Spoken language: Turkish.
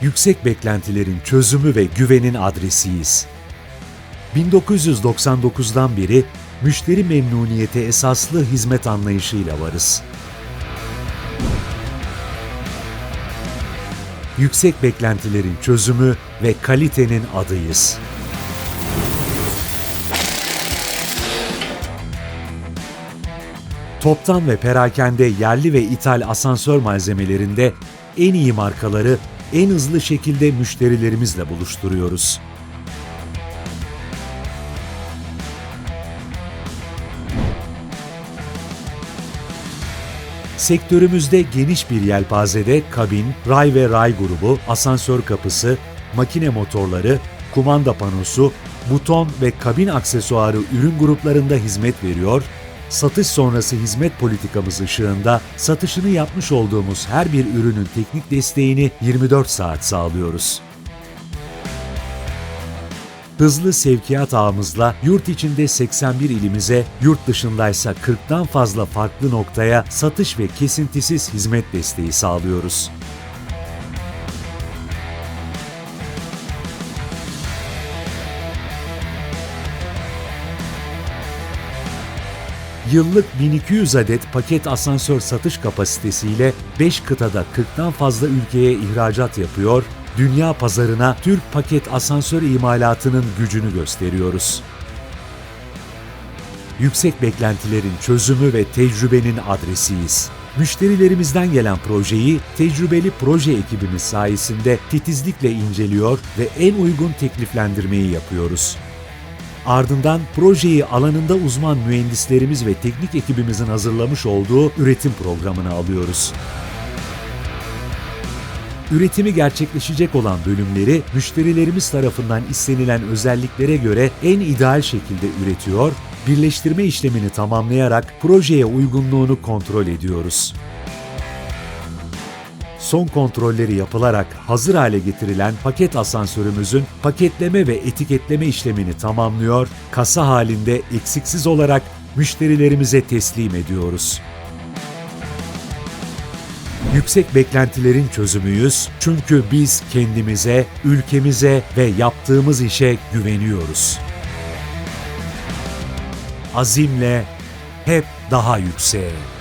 yüksek beklentilerin çözümü ve güvenin adresiyiz. 1999'dan beri müşteri memnuniyeti esaslı hizmet anlayışıyla varız. Yüksek beklentilerin çözümü ve kalitenin adıyız. Toptan ve perakende yerli ve ithal asansör malzemelerinde en iyi markaları en hızlı şekilde müşterilerimizle buluşturuyoruz. Sektörümüzde geniş bir yelpazede kabin, ray ve ray grubu, asansör kapısı, makine motorları, kumanda panosu, buton ve kabin aksesuarı ürün gruplarında hizmet veriyor, satış sonrası hizmet politikamız ışığında satışını yapmış olduğumuz her bir ürünün teknik desteğini 24 saat sağlıyoruz. Hızlı sevkiyat ağımızla yurt içinde 81 ilimize, yurt dışındaysa 40'tan fazla farklı noktaya satış ve kesintisiz hizmet desteği sağlıyoruz. Yıllık 1200 adet paket asansör satış kapasitesiyle 5 kıtada 40'tan fazla ülkeye ihracat yapıyor, dünya pazarına Türk paket asansör imalatının gücünü gösteriyoruz. Yüksek beklentilerin çözümü ve tecrübenin adresiyiz. Müşterilerimizden gelen projeyi tecrübeli proje ekibimiz sayesinde titizlikle inceliyor ve en uygun tekliflendirmeyi yapıyoruz. Ardından projeyi alanında uzman mühendislerimiz ve teknik ekibimizin hazırlamış olduğu üretim programına alıyoruz. Üretimi gerçekleşecek olan bölümleri müşterilerimiz tarafından istenilen özelliklere göre en ideal şekilde üretiyor, birleştirme işlemini tamamlayarak projeye uygunluğunu kontrol ediyoruz. Son kontrolleri yapılarak hazır hale getirilen paket asansörümüzün paketleme ve etiketleme işlemini tamamlıyor, kasa halinde eksiksiz olarak müşterilerimize teslim ediyoruz. Yüksek beklentilerin çözümüyüz çünkü biz kendimize, ülkemize ve yaptığımız işe güveniyoruz. Azimle hep daha yükseğe.